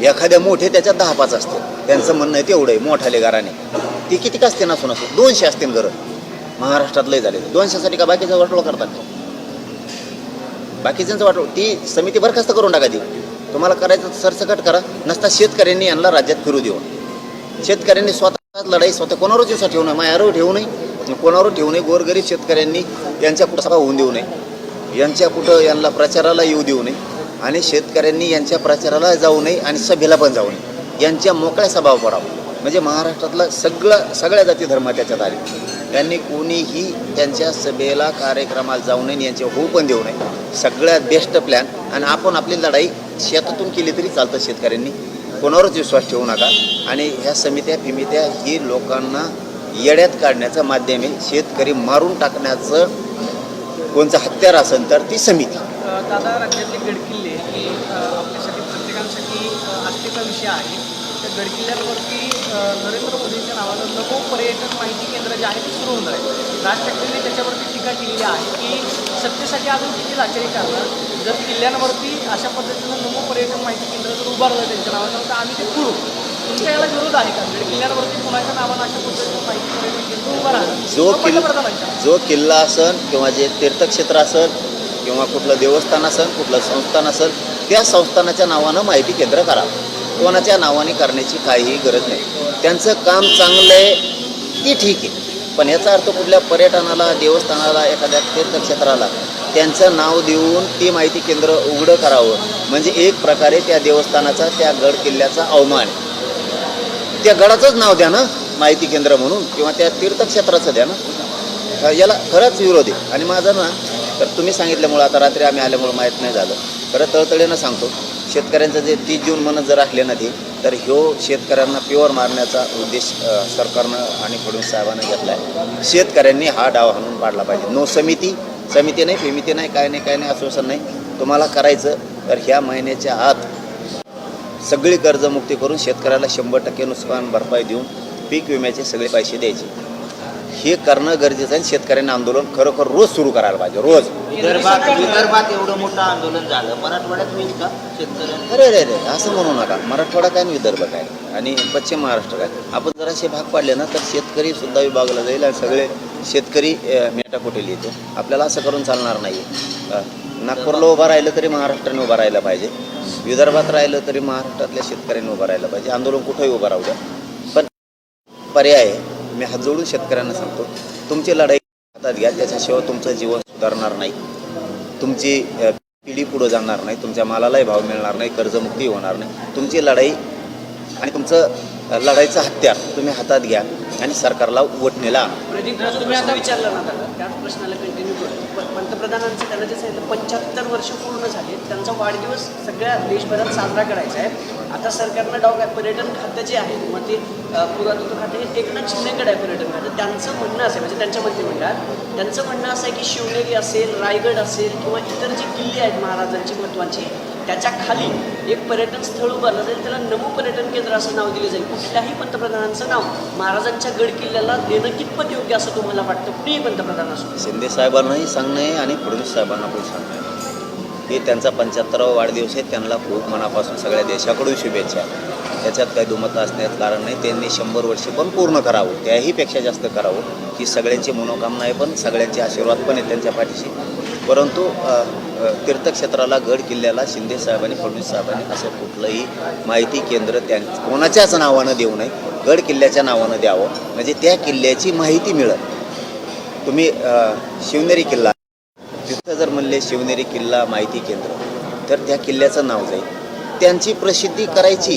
एखाद्या मोठे त्याच्यात दहा पाच असते त्यांचं म्हणणं आहे तेवढं आहे मोठाले घराने ती किती असते नसून असो दोनशे असतील घरं. महाराष्ट्रात लय झाले दोनशेसाठी का बाकीचा वाटोळ करतात? बाकीच्यांचं वाटोळ ती समिती बरखास्त करून टाका ती. तुम्हाला करायचं सरसकट करा. नसता शेतकऱ्यांनी यांना राज्यात फिरू देऊ. शेतकऱ्यांनी स्वतः लढाई स्वतः कोणावरच दिवसा ठेवू नये? मायावर ठेवू नये. कोणावर ठेवू नये? गोरगरीब शेतकऱ्यांनी यांच्या कुठं सभा होऊन देऊ नये. यांच्या कुठं यांना प्रचाराला येऊ देऊ नये. आणि शेतकऱ्यांनी यांच्या प्रचाराला जाऊ नये आणि सभेला पण जाऊ नये. यांच्या मोकळ्या सभा पडावं. म्हणजे महाराष्ट्रातलं सगळं सगळ्या जाती धर्म त्याच्यात आले. त्यांनी कोणीही त्यांच्या सभेला कार्यक्रमाला जाऊ नये आणि यांचे होऊ पण देऊ नये. सगळ्यात बेस्ट प्लॅन आणि आपण आपली लढाई शेतातून केली तरी चालतं शेतकऱ्यांनी. कोणावरच विश्वास ठेवू नका. आणि ह्या समित्या फिमित्या ही लोकांना येड्यात काढण्याचं माध्यम आहे. शेतकरी मारून टाकण्याचं कोणचं हत्यार असेल तर ती समिती अ, दादा राज्यातले गडकिल्ले हे अ, आपल्यासाठी प्रत्येकांसाठी अ, विषय आहे त्या गडकिल्ल्यांवरती नरेंद्र मोदींच्या नावानं नको पर्यटन माहिती केंद्र जे आहे ते सुरू होणार आहे राज ठाकरेंनी त्याच्यावरती टीका केलेली आहे की सत्तेसाठी अजून किती लाचारी करणार? जर किल्ल्यांवरती अशा पद्धतीनं नमो पर्यटन माहिती केंद्र जर उभारलं त्यांच्या नावानं तर आम्ही ते करू. तुमच्या याला विरोध आहे का? गड किल्ल्यांवरती कुणाच्या नावानं अशा पद्धतीनं माहिती पर्यटन केंद्र उभं राहणार? जो किल्ला जो किल्ला असन किंवा जे तीर्थक्षेत्र असन किंवा कुठलं देवस्थान असन कुठलं संस्थान असेल त्या संस्थानाच्या नावानं माहिती केंद्र करावं कोणाच्या नावाने करण्याची काहीही गरज नाही. त्यांचं काम चांगलं आहे ती ठीक आहे. पण याचा अर्थ कुठल्या पर्यटनाला देवस्थानाला एखाद्या तीर्थक्षेत्राला त्यांचं नाव देऊन ती माहिती केंद्र उघडं करावं. म्हणजे एक प्रकारे त्या देवस्थानाचा त्या गड किल्ल्याचा अवमान आहे. त्या गडाचंच नाव द्या ना माहिती केंद्र म्हणून किंवा त्या तीर्थक्षेत्राचं द्या ना. याला खरंच विरोध आहे. आणि माझं ना तर तुम्ही सांगितल्यामुळं आता रात्री आम्ही आल्यामुळं माहीत नाही झालं. खरं तळतळीनं सांगतो. शेतकऱ्यांचं जे तीस जून म्हणत जर राखले ना ते तर ह्यो शेतकऱ्यांना प्युअर मारण्याचा उद्देश सरकारनं आणि फडणवीस साहेबांनं घेतला आहे. शेतकऱ्यांनी हा डाव हाणून पाडला पाहिजे. नो समिती समिती नाही फेमिती नाही काय नाही काय नाही आश्वासन नाही. तुम्हाला करायचं तर ह्या महिन्याच्या आत सगळी कर्जमुक्ती करून शेतकऱ्याला शंभर टक्के नुकसान भरपाई देऊन पीक विम्याचे सगळे पैसे द्यायचे. हे करणं गरजेचं आहे शेतकऱ्यांनी आंदोलन खरोखर रोज सुरू करायला पाहिजे रोज. विदर्भात विदर्भात एवढं मोठं आंदोलन झालं. मराठवाड्यात होईल का शेतकऱ्यांना अरे अरे अरे असं म्हणू नका. मराठवाडा काय आणि विदर्भ काय? आणि पश्चिम महाराष्ट्र काय? आपण जरासे भाग पाडले ना तर शेतकरी सुद्धा विभागला जाईल आणि सगळे शेतकरी मेटाकुटेल येतो. आपल्याला असं करून चालणार नाही नागपूरला उभं राहिलं तरी महाराष्ट्राने उभं राहायला पाहिजे. विदर्भात राहिलं तरी महाराष्ट्रातल्या शेतकऱ्यांनी उभं राहायला पाहिजे. आंदोलन कुठंही उभं राहू द्या. पण पर्याय आहे. मी हात जोडून शेतकऱ्यांना सांगतो तुमची लढाई हातात घ्या त्याच्याशिवाय तुमचं जीवन सुधारणार नाही तुमची पिढी पुढं जाणार नाही तुमच्या मालालाही भाव मिळणार नाही कर्जमुक्ती होणार नाही तुमची लढाई आणि तुमचं लढाईचं हत्यार तुम्ही हातात घ्या आणि सरकारला वटणीला आणा. पंतप्रधानांचं त्यांना जे सांगितलं पंच्याहत्तर वर्ष पूर्ण झाले. त्यांचा वाढदिवस सगळ्या देशभरात साजरा करायचा आहे. आता सरकारनं डाव काय पर्यटन खातं जे आहे मग ते पुरातत्व खाते हे एकनाथ शिंदेकडे आहे पर्यटन खातं. त्यांचं म्हणणं असं आहे म्हणजे त्यांच्या मंत्रिमंडळात त्यांचं म्हणणं असं आहे की शिवनेरी असेल रायगड असेल किंवा इतर जी किल्ली आहेत महाराजांची महत्त्वाची त्याच्याखाली एक पर्यटन स्थळ उभारलं जाईल त्याला नमो पर्यटन केंद्र असं नाव दिलं जाईल. कुठल्याही पंतप्रधानांचं नाव महाराजांच्या गड किल्ल्याला देणं कितपत योग्य असं तुम्हाला वाटतं? कुणीही पंतप्रधान असो. शिंदे साहेबांनाही सांगणं आहे आणि फडणवीस साहेबांना पण सांगणं आहे. हे त्यांचा पंच्याहत्तरावा वाढदिवस आहे त्यांना खूप मनापासून सगळ्या देशाकडून शुभेच्छा त्याच्यात काही दुमत असण्यात कारण नाही त्यांनी शंभर वर्षे पण पूर्ण करावं त्याहीपेक्षा जास्त करावं ही सगळ्यांची मनोकामना आहे पण सगळ्यांचे आशीर्वाद पण आहेत त्यांच्या पाठीशी. परंतु तीर्थक्षेत्राला गड किल्ल्याला शिंदे साहेबांनी फडणवीस साहेबांनी असं कुठलंही माहिती केंद्र त्या कोणाच्याच नावानं देऊ नये. गड किल्ल्याच्या नावानं द्यावं. म्हणजे त्या किल्ल्याची माहिती मिळत. तुम्ही शिवनेरी किल्ला तिथं जर म्हणले शिवनेरी किल्ला माहिती केंद्र तर त्या किल्ल्याचं नाव जाईल. त्यांची प्रसिद्धी करायची.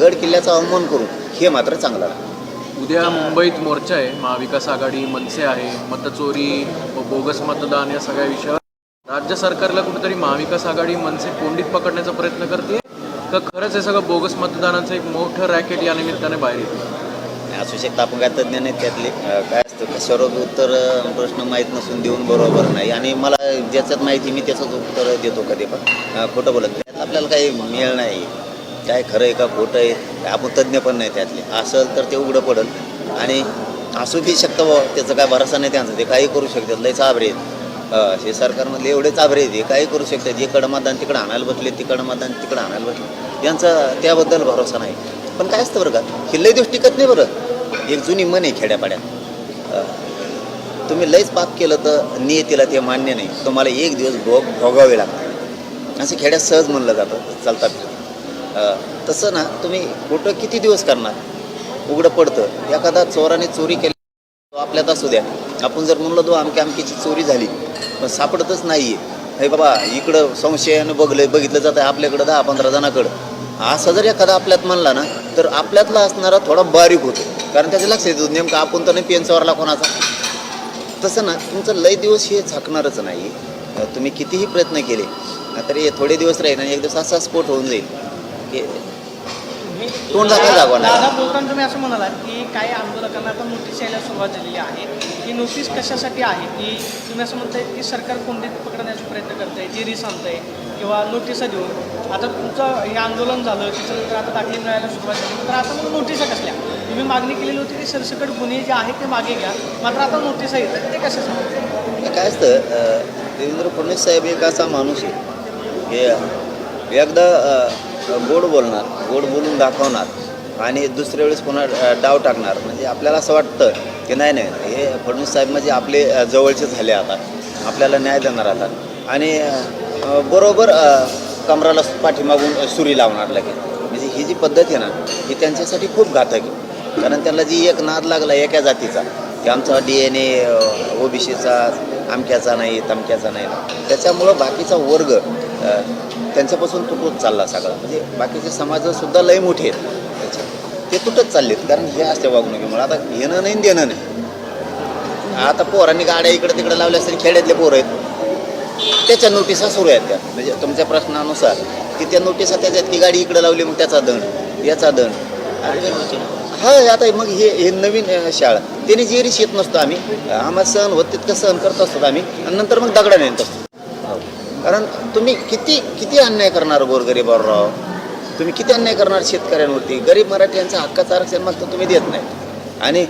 गड किल्ल्याचा अवमान करून हे मात्र चांगलं उद्या मुंबईत मोर्चा आहे. महाविकास आघाडी मनसे आहे. मतचोरी व बोगस मतदान या सगळ्या विषयावर राज्य सरकारला कुठेतरी महाविकास आघाडी मनसे कोंडीत पकडण्याचा प्रयत्न करते. का खरंच हे सगळं बोगस मतदानाचं एक मोठं रॅकेट या निमित्ताने बाहेर येतं. असू शकतं आपण काय तज्ज्ञ नाही त्यातले. काय असतं कशावर उत्तर प्रश्न माहीत नसून देऊन बरोबर नाही. आणि मला ज्याच्यात माहिती मी त्याचंच उत्तर देतो कधी पण. खोटं बोलत नाही. त्यात आपल्याला काही मिळ नाही. काय खरं आहे का खोटं आहे आपण तज्ज्ञ पण नाही त्यातले. असेल तर ते उघडं पडेल. आणि असू बी शकतं बुवा त्याचं काय भरोसा नाही त्यांचं. ते काही करू शकतात. लय चाबरे आहेत. हे सरकारमधले एवढे चाबरे आहेत हे काही करू शकतात. इकडं मतदान तिकडं आणायला बसले तिकडं मतदान तिकडं आणायला बसले. यांचा त्याबद्दल भरोसा नाही. पण काय असतं बरं का हे लय दिवस टिकत नाही बरं. एक जुनी मन आहे खेड्यापाड्यात. तुम्ही लयच पाप केलं तर नियतीला ते मान्य नाही. तुम्हाला एक दिवस भोग भोगावे लागतात. असं खेड्यात सहज म्हणलं जातं चालता तसं ना तुम्ही कुठं किती दिवस करणार? उघडं पडतं. एखादा चोराने चोरी केली तो आपल्यात असू द्या. आपण जर म्हणलं तो आमकी आमकीची चोरी झाली. पण सापडतच नाही आहे हे बाबा इकडं संशयानं बघलं बघितलं जातं आपल्याकडं दहा पंधरा जणाकडं. असं जर एखादा आपल्यात म्हणला ना तर आपल्यातला असणारा थोडा बारीक होतो. कारण त्याचं लक्ष येतं नेमकं आपण तर नाही पेन कोणाचा. तसं ना तुमचं लय दिवस हे झाकणारच नाही. तुम्ही कितीही प्रयत्न केले तरी हे थोडे दिवस राहील आणि एक दिवस असा स्फोट होऊन जाईल. की तोंड दाखवायला जागा नाही. दादा बोलताना तुम्ही असं म्हणालात की काही आंदोलकांना आता नोटीस यायला सुरुवात झालेली आहे. ही नोटीस कशासाठी आहे? की तुम्ही असं म्हणताय की सरकार कोणते पकडण्याचा प्रयत्न करतंय जे रिस आणतंय किंवा नोटिसा देऊन. आता तुमचं हे आंदोलन झालं त्याच्यानंतर आता दाखले मिळायला सुरुवात झाली तर आता मग नोटिसा कसल्या? तुम्ही मागणी केलेली होती की सरसकट गुन्हे जे आहेत ते मागे घ्या मात्र आता नोटिसा येतात ते कशासाठी हे काय असतं अं, देवेंद्र फडणवीस साहेब एक असा माणूस आहे. हे एकदा अं, गोड बोलणार गोड बोलून दाखवणार आणि दुसऱ्या वेळेस पुन्हा डाव टाकणार. म्हणजे आपल्याला असं वाटतं की नाही नाही हे फडणवीस साहेब म्हणजे आपले जवळचे झाले आता. आपल्याला न्याय देणार आता. आणि बरोबर कमराला पाठीमागून सुरी लावणार लगेच. म्हणजे ही जी पद्धत आहे ना ही त्यांच्यासाठी खूप घातक आहे. कारण त्यांना जी एक नाद लागला एका जातीचा की आमचा डी एन ए ओबीसीचा आमक्याचा नाही तमक्याचा नाही. त्याच्यामुळं बाकीचा वर्ग त्यांच्यापासून तुटत चालला सगळा. म्हणजे बाकीचे समाजसुद्धा लय मोठे आहेत. ते तुटत चाललेत. कारण हे असते वागणुकीमुळे. आता घेणं नाही देणं नाही. आता पोरांनी गाड्या इकडे तिकडे लावल्या असतील खेड्यातले पोरं आहेत. त्याच्या नोटिसा सुरू आहेत त्या. म्हणजे तुमच्या प्रश्नानुसार की त्या नोटिसा त्याच्यात की गाडी इकडे लावली मग त्याचा दंड याचा दंड. आणि हा आता मग हे हे नवीन शाळा. त्याने जे येत नसतो आम्ही. आम्हाला सहन होत तितकं सहन करत असतो आम्ही. आणि नंतर मग दगडा नेत असतो. कारण तुम्ही किती किती अन्याय करणार गोरगरीबावर? राव तुम्ही किती अन्याय करणार शेतकऱ्यांवरती? गरीब मराठ्यांचं हक्काचं आरक्षण मागतं तुम्ही देत नाही. आणि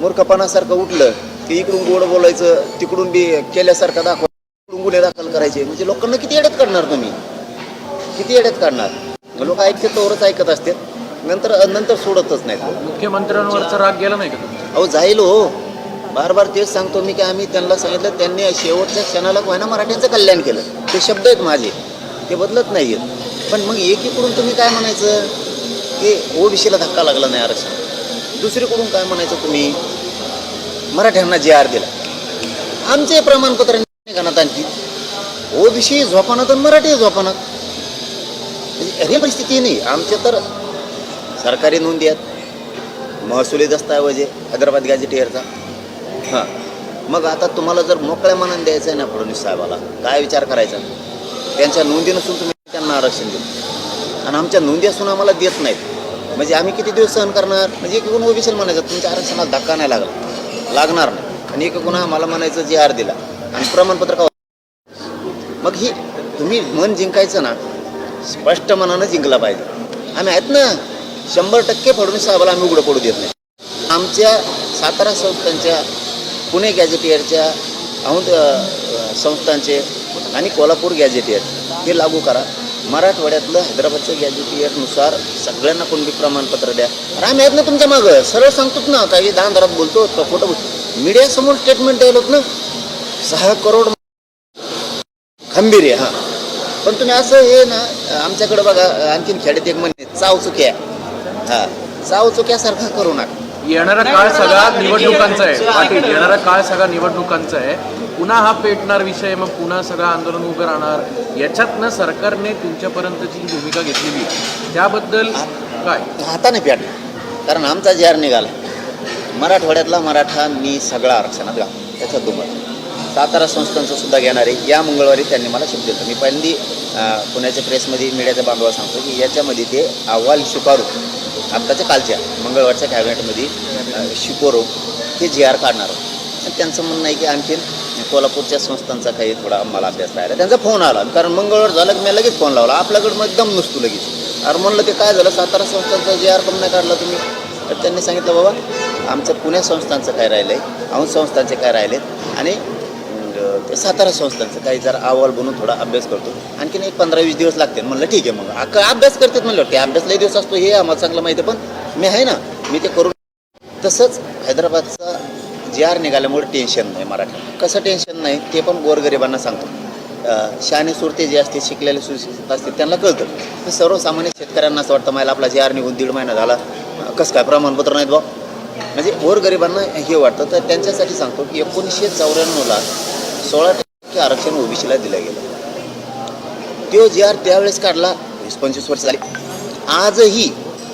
मूर्खपणासारखं उठलं की इकडून गोड बोलायचं तिकडून बी केल्यासारखं दाखव गुन्हे दाखल करायचे. म्हणजे लोकांना किती येड्यात काढणार तुम्ही? किती येड्यात काढणार? लोक ऐकते तोवरच ऐकत असते नंतर नंतर सोडतच नाहीत मुख्यमंत्र्यांवरचा राग गेला नाही का अहो जाईल हो. बार बार तेच सांगतो मी की आम्ही त्यांना सांगितलं त्यांनी शेवटच्या क्षणाला व्हायना मराठ्यांचं कल्याण केलं. ते शब्द आहेत माझे. ते बदलत नाही आहेत पण मग एकीकडून तुम्ही काय म्हणायचं? की ओबीसीला धक्का लागला नाही आरक्षण. दुसरीकडून काय म्हणायचं तुम्ही? मराठ्यांना जे आर दिला. आमचे प्रमाणपत्र निघाणात आणखी? ओबीसी झोपानात आणि मराठी झोपानात. म्हणजे हे परिस्थिती नाही. आमच्या तर सरकारी नोंदी आहेत. महसुली दस्तऐवज आहे. हैदराबाद गॅजेटियरचा हां. मग आता तुम्हाला जर मोकळ्या मनाने द्यायचं आहे ना फडणवीस साहेबाला काय विचार करायचा? त्यांच्या नोंदी नसून तुम्ही त्यांना आरक्षण देऊ. आणि आमच्या नोंदी असून आम्हाला देत नाहीत. म्हणजे आम्ही किती दिवस सहन करणार? म्हणजे एक एकूण ओबीसीला म्हणायचं तुमच्या आरक्षणाला धक्का नाही लागला. लागणार नाही. आणि एक एकूण आम्हाला म्हणायचं जे आर दिला. आणि प्रमाणपत्र का मग ही तुम्ही मन जिंकायचं ना स्पष्ट मनानं जिंकला पाहिजे. आम्ही आहेत ना शंभर टक्के फडणवीस साहेबाला आम्ही उघडं पडू देत नाही. आमच्या सातारा संस्थांच्या पुणे गॅझेटियरच्या औंध संस्थांचे आणि कोल्हापूर गॅझेटियर हे लागू करा. मराठवाड्यातलं हैदराबादच्या गॅजेटियरनुसार सगळ्यांना कुणबी प्रमाणपत्र द्या. अरे आम्ही आहेत ना तुमच्या मागं. सरळ सांगतोच ना काही दहा अंधारात बोलतो का खोटं बोलतो. मीडियासमोर स्टेटमेंट द्यायला होत ना. सहा करोड खंबीर आहे हां. पण तुम्ही असं हे ना आमच्याकडे बघा आणखीन खेड्यात एक म्हणणे चाव चुक्या हां चाव चुक्यासारखा करू नका. येणारा काळ सगळा निवडणुकांचा आहे. पाटील येणारा काळ सगळा निवडणुकांचा आहे. पुन्हा हा पेटणार विषय मग पुन्हा सगळं आंदोलन उभं राहणार. याच्यातनं सरकारने तुमच्यापर्यंतची जी भूमिका घेतलेली त्याबद्दल काय? हाताने प्याट कारण आमचा जे आर निघाला. मराठवाड्यातला मराठा मी सगळा आरक्षणात घाल त्याचा दुमत. सातारा संस्थांचं सुद्धा घेणार आहे. या मंगळवारी त्यांनी मला शब्द दिला. मी पहिल्यांदी अं, पुण्याच्या प्रेसमध्ये मीडियाच्या बांधवाला सांगतो की याच्यामध्ये ते अहवाल स्वीकारू. आत्ताच्या कालच्या मंगळवारच्या कॅबिनेटमध्ये शिकोरो हे जी आर काढणार आहोत. आणि त्यांचं म्हणणं आहे की आणखीन कोल्हापूरच्या संस्थांचा काही थोडा आम्हाला अभ्यास राहिला. त्यांचा फोन आला. कारण मंगळवार झालं की मी लगेच फोन लावला. आपल्याकडं मग एकदम नसतो लगेच. अरे म्हणलं ते काय झालं? सातारा संस्थांचा जी आर कम नाही काढला तुम्ही. तर त्यांनी सांगितलं बाबा आमचं पुण्या संस्थांचं काय राहिलं आहे औंध संस्थांचे काय राहिलेत? आणि ते सातारा संस्थांचं काही जरा अहवाल बनवून थोडा अभ्यास करतो. आणखीन एक पंधरा वीस दिवस लागते म्हणलं ठीक आहे मग. अख्खा अभ्यास करतात म्हणलं. ते अभ्यास लई दिवस असतो हे आम्हाला चांगलं माहिती आहे पण मी आहे ना मी ते करून तसंच हैदराबादचा जे आर निघाल्यामुळे टेन्शन नाही मराठी. कसं टेन्शन नाही ते पण गोरगरिबांना सांगतो. शहाणे सुरते जे असते शिकलेले सुशिक्षित असते त्यांना कळतं. तर सर्वसामान्य शेतकऱ्यांना असं वाटतं मला आपला जे आर निघून दीड महिना झाला कसं काय प्रमाणपत्र नाहीत बा म्हणजे गोरगरिबांना हे वाटतं. तर त्यांच्यासाठी सांगतो की एकोणीसशे चौऱ्याण्णवला सोळा टक्के आरक्षण ओबीसीला दिलं गेलं. तो जे आर त्यावेळेस काढला वीस पंचवीस वर्ष झाले. आजही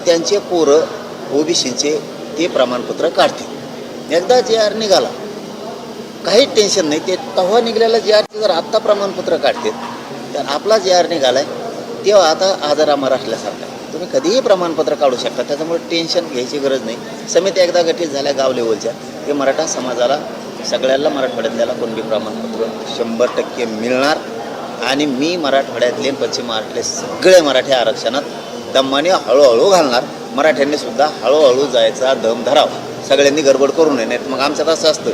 त्यांचे पोरं ओबीसीचे ते प्रमाणपत्र काढतील. एकदा जे आर निघाला काहीच टेन्शन नाही ते तेव्हा निघालेला जे आरचे जर आत्ता प्रमाणपत्र काढते तर आपला जे आर निघाला आहे तेव्हा आता आजार आम्हाला असल्यासारखा तुम्ही कधीही प्रमाणपत्र काढू शकता त्याच्यामुळे टेन्शन घ्यायची गरज नाही. समिती एकदा गठीत झाल्या गाव लेवलच्या हे मराठा समाजाला सगळ्याला मराठवाड्यातल्याला कोणबी प्रमाणपत्र शंभर टक्के मिळणार. आणि मी मराठवाड्यातले पश्चिम महाराष्ट्रातले सगळे मराठी आरक्षणात दमाने हळूहळू घालणार. मराठ्यांनी सुद्धा हळूहळू जायचा दम धरावा. सगळ्यांनी गडबड करू नये नाही मग आमच्यात असं असतं.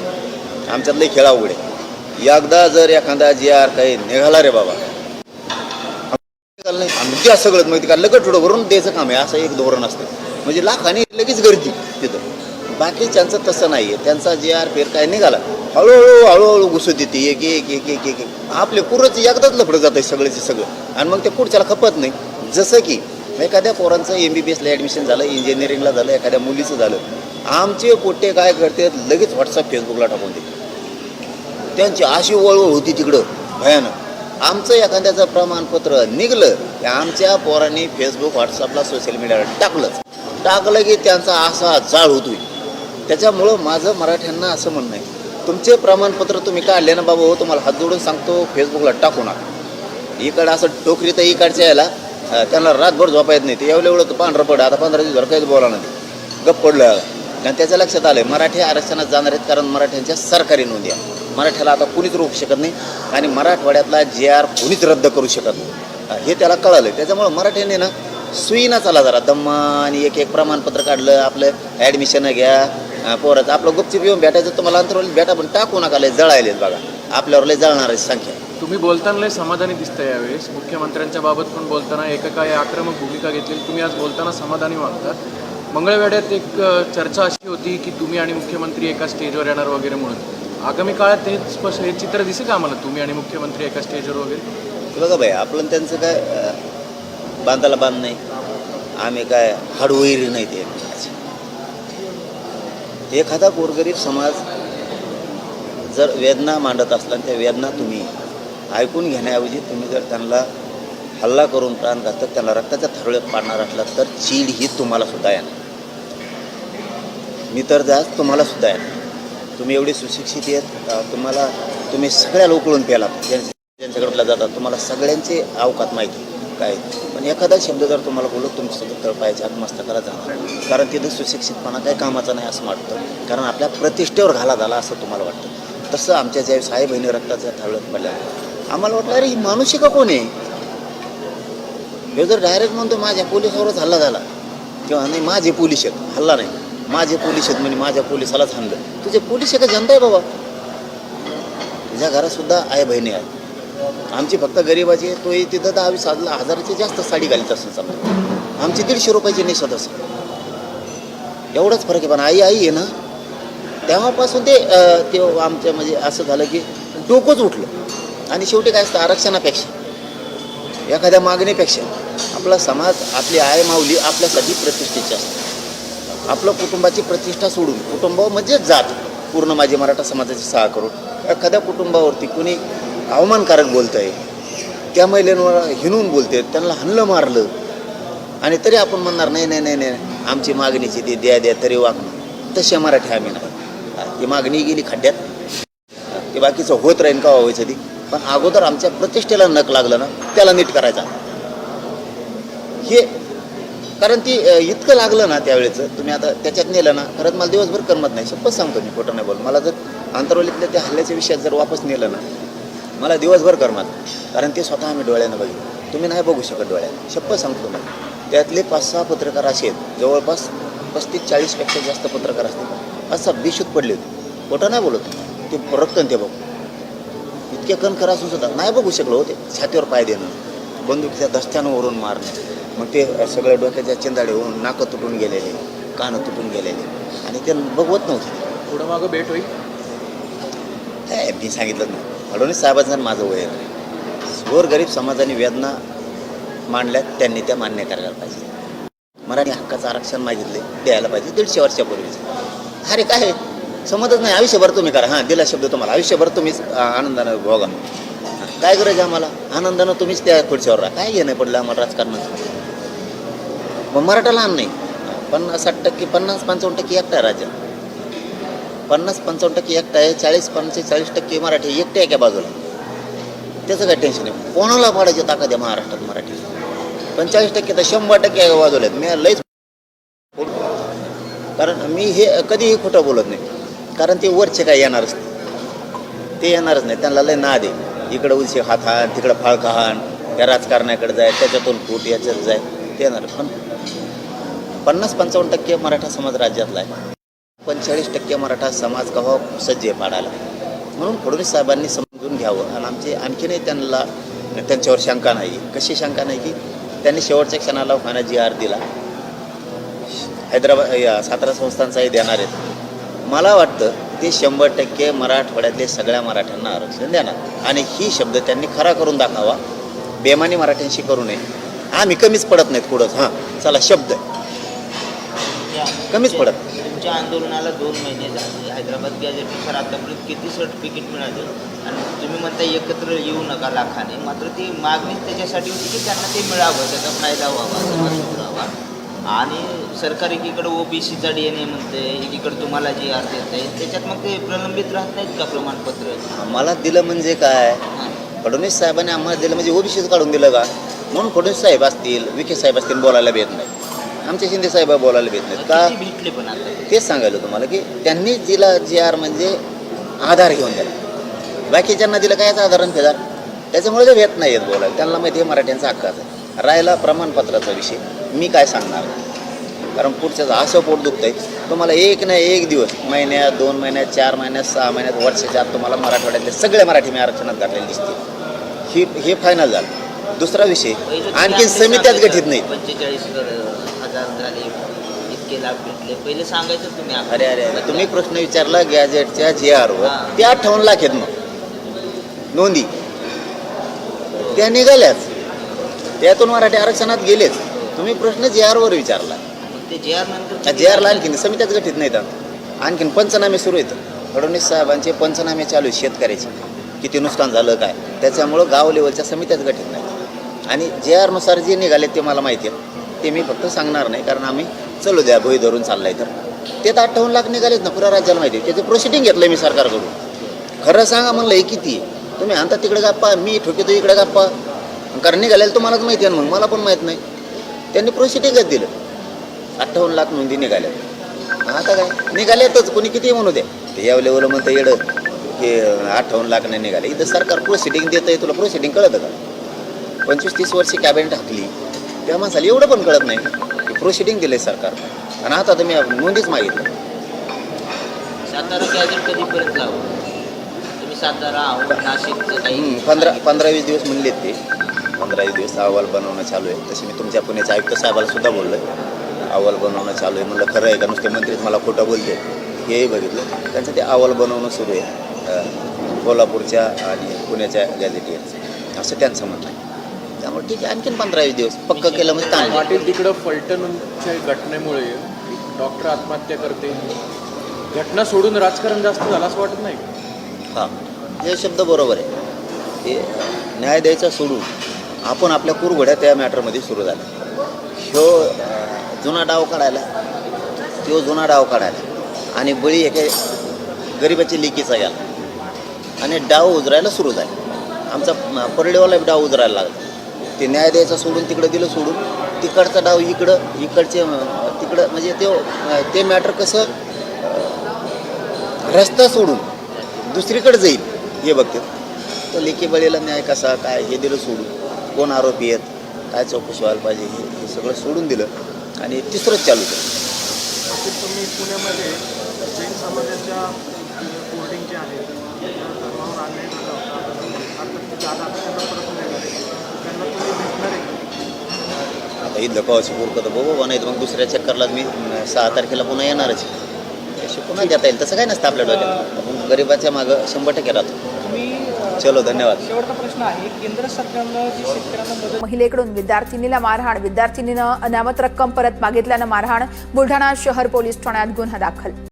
आमच्यातले खेळ अवघड आहे. एकदा जर एखादा जी आर काही निघाला रे बाबा. निघाला नाही आम्ही सगळं माहिती का लगट थोडं भरून द्यायचं काम आहे असं एक धोरण असतं. म्हणजे लाखाने लगेच गर्दी तिथं. बाकी त्यांचं तसं नाही आहे त्यांचा जे आर फेर काय निघाला. हळूहळू हळूहळू घुसत येते. एक एक एक एक एक आपले पुरंच एकदाच लफडं जातं सगळ्याचे सगळं. आणि मग ते पुढच्याला खपत नाही. जसं की एखाद्या पोरांचं एम बी बी एसला ॲडमिशन झालं इंजिनिअरिंगला झालं एखाद्या मुलीचं झालं. आमचे पोट्टे काय करतात लगेच व्हॉट्सअप फेसबुकला टाकून देते त्यांची अशी वळवळ होती तिकडं. भयानक. आमचं एखाद्याचं प्रमाणपत्र निघलं की आमच्या पोरांनी फेसबुक व्हॉट्सअपला सोशल मीडियावर टाकलंच. टाकलं की त्यांचा असा जाळ होतोय. त्याच्यामुळं माझं मराठ्यांना असं म्हणणं आहे. तुमचे प्रमाणपत्र तुम्ही काढले ना बाबा हो तुम्हाला हात जोडून सांगतो फेसबुकला टाकू नका. इकडं असं टोकरी तर इकडच्या यायला त्यांना रातभर झोपा येत नाही. ते एवढं एवढं पांढरं पड आता पंधरा दिवस काहीच बोला नाही. गप्प पडलं. आणि त्याच्या लक्षात आलं मराठी आरक्षणात जाणार आहेत कारण मराठ्यांच्या सरकारी नोंदी आहे मराठ्याला आता कुणीच रोखू शकत नाही आणि मराठवाड्यातला जे आर कुणीच रद्द करू शकत नाही. हे त्याला कळालं. त्याच्यामुळं मराठ्यांनी ना सुईना चला जरा. दम्मा आणि एक एक प्रमाणपत्र काढलं आपलं ॲडमिशन घ्या अं, पोराचं. आपलं गुपचूप येऊन भेटायचं तुम्हाला अंतरवली भेटा पण टाकू नका लय जळायलेत बघा. आपल्यावर लय जळणार आहे संख्या. तुम्ही बोलताना लय समाधानी दिसतंय यावेळेस. मुख्यमंत्र्यांच्या बाबत पण बोलताना एका काय आक्रमक भूमिका घेतली तुम्ही आज बोलताना समाधानी वागतात मंगळवेड्यात एक चर्चा अशी होती की तुम्ही आणि मुख्यमंत्री एका स्टेजवर येणार वगैरे म्हणून. आगामी काळात हे स्पष्ट हे चित्र दिसेल का आम्हाला तुम्ही आणि मुख्यमंत्री एका स्टेजवर वगैरे? बघा बाई आपलं त्यांचं काय बांधाला बांध नाही. आम्ही काय हाडवैरी नाही ते. एखादा गोरगरीब समाज जर वेदना मांडत असला त्या वेदना तुम्ही ऐकून घेण्याऐवजी तुम्ही जर त्यांना हल्ला करून प्राण घातक त्यांना रक्ताच्या थरळ्यात पाडणार असला तर चीड ही तुम्हाला सुद्धा येणार. मी तर जास्त तुम्हाला सुद्धा येणार. तुम्ही एवढी सुशिक्षित आहेत तुम्हाला तुम्ही सगळ्या उकळून प्यालात ज्यांच्या ज्यांच्याकडे जातात तुम्हाला सगळ्यांचे अवकात माहिती. काय? पण एखादा शब्द जर तुम्हाला बोलत तुमचं सुद्धा तळपायच्या आत जाणार. कारण तिथं सुशिक्षितपणा काही कामाचा नाही असं वाटतं. कारण आपल्या प्रतिष्ठेवर घाला झाला असं तुम्हाला वाटतं. तसं आमच्या ज्या साई बहिणी रक्ताच्या थाळत पडल्या आम्हाला वाटलं अरे ही मानुषी का कोण आहे? हे जर डायरेक्ट म्हणतो माझ्या पोलिसावरच हल्ला झाला. किंवा नाही माझे पोलीस आहेत. हल्ला नाही. माझे पोलीस आहेत म्हणजे माझ्या पोलिसालाच हाणलं. तुझे पोलीस आहे का? जनता आहे बाबा. तुझ्या घरात सुद्धा आई बहिणी आहेत. आमची फक्त गरीबाची आहे, तोही तिथं दहा वीस हजार हजाराची जास्त साडी घालीत असेल समजा. आमची दीडशे रुपयाची नेसत असेल एवढाच फरक आहे. पण आई आई आहे ना तेव्हापासून ते ते आमच्या म्हणजे असं झालं की डोकंच उठलं. आणि शेवटी काय असतं आरक्षणापेक्षा एखाद्या मागणीपेक्षा आपला समाज आपली आय माऊली आपल्यासाठी प्रतिष्ठेची असते. आपलं कुटुंबाची प्रतिष्ठा सोडून कुटुंब म्हणजे जात पूर्ण माझे मराठा समाजाचे सहा करोड. एखाद्या कुटुंबावरती कुणी अवमानकारक बोलत आहे त्या महिलांवर हिणून बोलते त्यांना हल्लं मारलं. आणि तरी आपण म्हणणार नाही नाही नाही नाही. आमची मागणीची ती द्या द्या तरी वागणं. तशा मराठी आम्ही नाही. ती मागणी गेली खड्ड्यात. ते बाकीचं होत राहीन का व्हायचं ती. पण अगोदर आमच्या प्रतिष्ठेला नक लागलं ना त्याला नीट करायचा. हे कारण ती इतकं लागलं ना त्यावेळेचं तुम्ही आता त्याच्यात नेलं ना खरंच मला दिवसभर करमत नाही. शपथ सांगतो मी खोटं नाही बोल मला जर आंतरवलीतल्या त्या हल्ल्याच्या विषयात जर वापस नेलं ना मला दिवसभर करमत. कारण ते स्वतः आम्ही डोळ्यानं बघितलं. तुम्ही नाही बघू शकत डोळ्यानं. शपथ सांगतो मी. त्यातले पाच सहा पत्रकार असे आहेत. जवळपास पस्तीस चाळीसपेक्षा जास्त पत्रकार असतील. असं बेशूत पडले होते. खोटं नाही बोलत. ते रक्त ते बघ. इतके कणखर असून सुद्धा नाही बघू शकलो होते छातीवर पाय देणं. बंदुकीच्या दस्त्यानं ओढून मारणं. मग ते सगळ्या डोक्याच्या चिंदाडे होऊन नाकं तुटून गेलेले कानं तुटून गेलेले. आणि ते बघवत नव्हते. पुढं मागं भेट होईल. मी सांगितलं नाही. फडणवीस साहेबांचं माझं वय गोरगरीब समाजाने वेदना मांडल्यात त्यांनी त्या मान्य करायला पाहिजे. मराठी हक्काचं आरक्षण मागितले द्यायला पाहिजे दीडशे वर्षापूर्वीच. अरे काय समजच नाही आयुष्यभर तुम्ही करा. हां दिला शब्द तुम्हाला. आयुष्यभर तुम्हीच आनंदानं भोगा काय गरज आम्हाला? आनंदानं तुम्हीच त्या खुर्चीवर राहा. काय घेणं पडलं आम्हाला राजकारणाचं? मग मराठा लहान नाही. पन्नास साठ टक्के पन्नास पंचावन्न टक्के एकटा राज्यात पन्नास पंचावन्न टक्के एकटा आहे चाळीस पंचेचाळीस टक्के मराठी एकटे एका बाजूला. त्याचं काय टेन्शन आहे कोणाला पाडायची ताकद आहे महाराष्ट्रात मराठी? पंचेचाळीस टक्के तर शंभर टक्के एका बाजूला आहेत. मी लईच कारण मी हे कधीही खोटं बोलत नाही. कारण ते वरचे काय येणारच नाही. ते येणारच नाही. त्यांना लय नाद आहे. इकडं उलशी हात हाण तिकडं फाळका हाण त्या राजकारणाकडे जाय त्याच्यातून फूट याच्यात जाय ते येणार. पण पन्नास पंचावन्न टक्के मराठा समाज राज्यातला आहे. पंचेचाळीस टक्के मराठा समाज कवा सज्ज आहे पाडायला. म्हणून फडणवीस साहेबांनी समजून घ्यावं. आणि आमचे आणखीनही त्यांना त्यांच्यावर शंका नाही. कशी शंका नाही की त्यांनी शेवटच्या क्षणाला फाना जी आर दिला. हैदराबाद या सातारा संस्थांचाही देणार आहेत. मला वाटतं ते शंभर टक्के मराठवाड्यातले सगळ्या मराठ्यांना आरक्षण देणार. आणि ही शब्द त्यांनी खरा करून दाखवावा बेमानी मराठ्यांशी करू नये. आम्ही कमीच पडत नाहीत पुढंच हां चला शब्द. कमीच पडत. तुमच्या आंदोलनाला दोन महिने झाले. हैदराबाद गॅजेटनुसार आतापर्यंत किती सर्टिफिकेट मिळालं? आणि तुम्ही म्हणता एकत्र येऊ नका लाखाने. मात्र ती मागणीच त्याच्यासाठी होती की त्यांना ते मिळावं त्याचा फायदा व्हावा समाज सुधारावा आणि सरकार एकीकडे ओबीसीचा डी एन ए म्हणते एकीकडे तुम्हाला जी आर देत आहे त्याच्यात मग ते प्रलंबित राहत नाहीत का प्रमाणपत्र? आम्हाला दिलं म्हणजे काय. फडणवीस साहेबांनी आम्हाला दिलं म्हणजे ओबीसीच काढून दिलं का? म्हणून फडणवीस साहेब असतील विखे साहेब असतील बोलायला भेट नाही. आमचे शिंदे साहेब बोलायला भेट नाहीत का? भेटले पण आता. तेच सांगायला तुम्हाला की त्यांनी दिला जी आर म्हणजे आधार घेऊन दिला. बाकीच्यांना दिलं काय याचा आधार फेदार त्याच्यामुळे ते भेट नाही आहेत बोलायला. त्यांना माहिती आहे मराठ्यांचा हक्काचा आहे. राहिला प्रमाणपत्राचा विषय. मी काय सांगणार? कारण पुढच्याच असं पोट दुखतंय. तुम्हाला एक ना एक दिवस महिन्यात दोन महिन्यात चार महिन्यात सहा महिन्यात वर्षाच्या आत तुम्हाला मराठवाड्यातले सगळे मराठी मी आरक्षणात घातलेले दिसतील. ही हे फायनल झालं. दुसरा विषय आणखी समित्यात गठीत पंचेचाळीस हजार झाले इतके लाभ भेटले. पहिले सांगायचं तुम्ही आम्हाला. अरे अरे अरे तुम्ही प्रश्न विचारला गॅजेटच्या जे आरवर हां. ते अठ्ठावन्न लाख आहेत मग. नोंदी. त्या निघाल्याच. त्यातून मराठी आरक्षणात गेलेच. तुम्ही प्रश्न जे आरवर विचारला. मग ते जे आर नंतर जे आरला आणखीन समित्याच गठीत नाहीत. आता. आणखीन पंचनामे सुरू आहेत. फडणवीस साहेबांचे पंचनामे चालू आहेत शेतकऱ्याचे. किती नुकसान झालं काय? त्याच्यामुळं गाव लेवलच्या समित्याच गठीत नाही आणि जे आरनुसार जे निघाले ते मला माहिती आहे. ते मी फक्त सांगणार नाही कारण आम्ही चलू द्या भोई धरून चाललाय तर. ते तर अठ्ठावन्न लाख निघालेच ना पुऱ्या राज्याला माहिती आहे. त्याचं प्रोसिडिंग घेतलं मी सरकारकडून. खरं सांगा म्हणलं हे किती आहे? तुम्ही आणता तिकडे गप्पा मी ठोकेतो इकडे गप्पा. कारण निघालेलं तुम्हालाच माहिती आहे ना मग मला पण माहीत नाही. त्यांनी प्रोसिडिंगच दिलं. अठ्ठावन्न लाख नोंदी निघाल्या. आता काय? निघाल्यातच कोणी किती म्हणू द्या. ते या लेवलं म्हणतं येडं की अठ्ठावन्न लाख नाही निघाले. इथं सरकार प्रोसिडिंग देतं आहे तुला प्रोसिडिंग कळतं का? पंचवीस तीस वर्षी कॅबिनेट हाकली. त्या माणसाला एवढं पण कळत नाही की प्रोसिडिंग दिलं सरकार. आणि आता तुम्ही नोंदीच मागितलं सातारा गॅजेट कधीपर्यंत लावू तुम्ही सातारा औंध नाशिकचं काही हम्म, पंधरा पंधरा वीस दिवस म्हणलेत ते. पंधरा वीस दिवस अहवाल बनवणं चालू आहे. तसे मी तुमच्या पुण्याचे आयुक्त साहेबाला सुद्धा बोललो अहवाल बनवणं चालू आहे. म्हणलं खरं आहे का? नुसते मंत्रीच मला खोटं बोलते हेही बघितलं. त्यांचं ते अहवाल बनवणं सुरू आहे. कोल्हापूरच्या आणि पुण्याच्या गॅझेटियरचं असं त्यांचं म्हणणं आहे. त्यामुळे ठीक आहे आणखीन पंधरा वीस दिवस. पक्क केलं म्हणजे चांगलं. पाटील तिकडं फलटणच्या घटनेमुळे डॉक्टर आत्महत्या करते. घटना सोडून राजकारण जास्त झालं असं वाटत नाही का? हां. हे शब्द बरोबर आहे. हे न्याय द्यायचा सोडून आपण आपल्या कुरघोड्या त्या मॅटरमध्ये सुरू झाल्या ह्यो अं, जुना डाव काढायला तो जुना डाव काढायला आणि बळी एका गरिबाची लेकीचा गेला. आणि डाव उजरायला सुरू झाले. आमचा म, परडेवाला डाव उजरायला लागला. ते न्याय द्यायचा सोडून तिकडं दिलं सोडून तिकडचा डाव इकडं इकडचे तिकडं म्हणजे ते ते मॅटर कसं रस्ता सोडून दुसरीकडे जाईल हे बघते. तर लेखी बळीला न्याय कसा काय हे दिलं सोडून. कोण आरोपी आहेत काय चौकशी व्हायला पाहिजे हे हे सगळं सोडून दिलं आणि तिसरंच चालू केलं. तुम्ही पुण्यामध्ये जैन समाजाच्या जे आहे त्यांना तुम्ही भेटणार आहे आता इथलं कवाशी पुरतं तर बघू नाही मग दुसऱ्या चक्करला मी सहा तारखेला पुन्हा येणारच. पैसे पुन्हा देता येईल तसं काय नसतं आपल्या डोक्यात. आपण गरिबाच्या मागं शंभर टक्के राहतो. चलो धन्यवाद. शेवटचा प्रश्न आहे केंद्र सरकारनं जी शेतकऱ्यांना मदत महिलेकडून विद्यार्थिनीला मारहाण विद्यार्थिनीनं अनामत रक्कम परत मागितल्यानं मारहाण बुलढाणा शहर पोलीस ठाण्यात गुन्हा दाखल.